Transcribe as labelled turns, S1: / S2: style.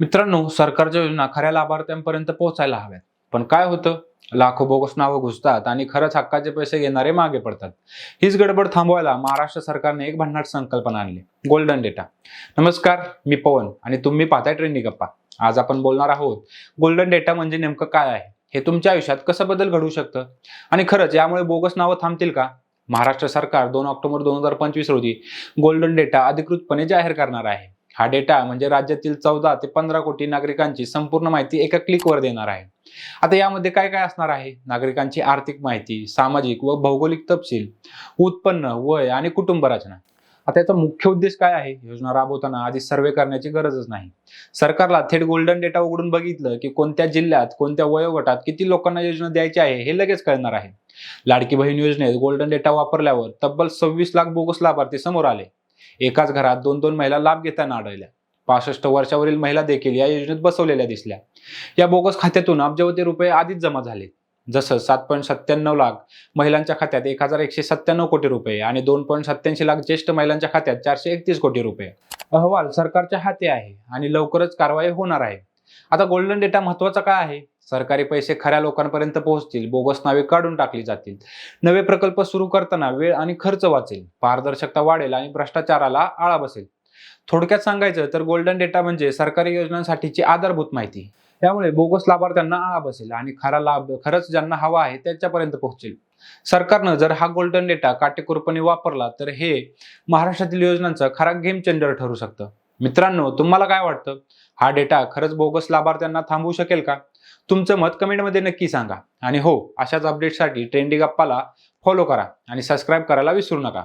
S1: मित्रांनो सरकारच्या योजना खऱ्या लाभार्थ्यांपर्यंत पोहोचायला हव्यात. पण काय होतं? लाखो बोगस नावं घुसतात आणि खरंच हक्काचे पैसे घेणारे मागे पडतात. हीच गडबड थांबवायला महाराष्ट्र सरकारने एक भन्नाट संकल्पना आणली. गोल्डन डेटा नमस्कार मी पवन आणि तुम्ही पाहताय ट्रेंडिंग गप्पा आज आपण बोलणार आहोत गोल्डन डेटा म्हणजे नेमकं काय आहे? हे तुमच्या आयुष्यात कसं बदल घडू शकतं? आणि खरंच यामुळे बोगस नावं थांबतील का? महाराष्ट्र सरकार दोन ऑक्टोबर दोन हजार पंचवीस रोजी गोल्डन डेटा अधिकृतपणे जाहीर करणार आहे. हा डेटा म्हणजे राज्यातील चौदा ते पंधरा कोटी नागरिकांची संपूर्ण माहिती एका क्लिकवर देणार आहे. आता यामध्ये काय काय असणार आहे? नागरिकांची आर्थिक माहिती सामाजिक व भौगोलिक तपशील उत्पन्न वय आणि कुटुंब रचना. आता याचा मुख्य उद्देश काय आहे? योजना राबवताना आधी सर्वे करण्याची गरजच नाही. सरकारला थेट गोल्डन डेटा उघडून बघितलं की कोणत्या जिल्ह्यात कोणत्या वयोगटात किती लोकांना योजना द्यायची आहे हे लगेच कळणार आहे. लाडकी बहीण योजनेत गोल्डन डेटा वापरल्यावर तब्बल सव्वीस लाख बोगस लाभार्थी समोर आले. एकाच घरात दोन दोन महिला लाभ घेताना आढळल्या. पासष्ट वर्षावरील महिला देखील या योजनेत बसवलेल्या दिसल्या. या बोगस खात्यातून अब्जावधी रुपये आधीच जमा झाले. जसं सात पॉईंट सत्त्याण्णव लाख महिलांच्या खात्यात एक हजार एकशे सत्त्याण्णव कोटी रुपये आणि दोन पॉईंट सत्याऐंशी लाख ज्येष्ठ महिलांच्या खात्यात चारशे एकतीस कोटी रुपये. अहवाल सरकारच्या हाती आहे आणि लवकरच कारवाई होणार आहे. आता गोल्डन डेटा महत्त्वाचा काय आहे? सरकारी पैसे खऱ्या लोकांपर्यंत पोहोचतील बोगस नावे काढून टाकली जातील. नवे प्रकल्प सुरू करताना वेळ आणि खर्च वाचेल पारदर्शकता वाढेल आणि भ्रष्टाचाराला आळा बसेल. थोडक्यात सांगायचं तर गोल्डन डेटा म्हणजे सरकारी योजनांसाठीची आधारभूत माहिती. त्यामुळे बोगस लाभार्थ्यांना आळा बसेल आणि खरा लाभ खरंच ज्यांना हवा आहे त्यांच्यापर्यंत पोहोचेल. सरकारनं जर हा गोल्डन डेटा काटेकोरपणे वापरला तर हे महाराष्ट्रातील योजनांचं खरा गेम चेंजर ठरू शकतं. मित्रांनो तुम्हाला काय वाटतं? हा डेटा खरंच बोगस लाभार्थ्यांना थांबवू शकेल का? तुमचं मत कमेंटमध्ये नक्की सांगा. आणि हो अशाच अपडेटसाठी ट्रेंडी गप्पाला फॉलो करा आणि सबस्क्राईब करायला विसरू नका.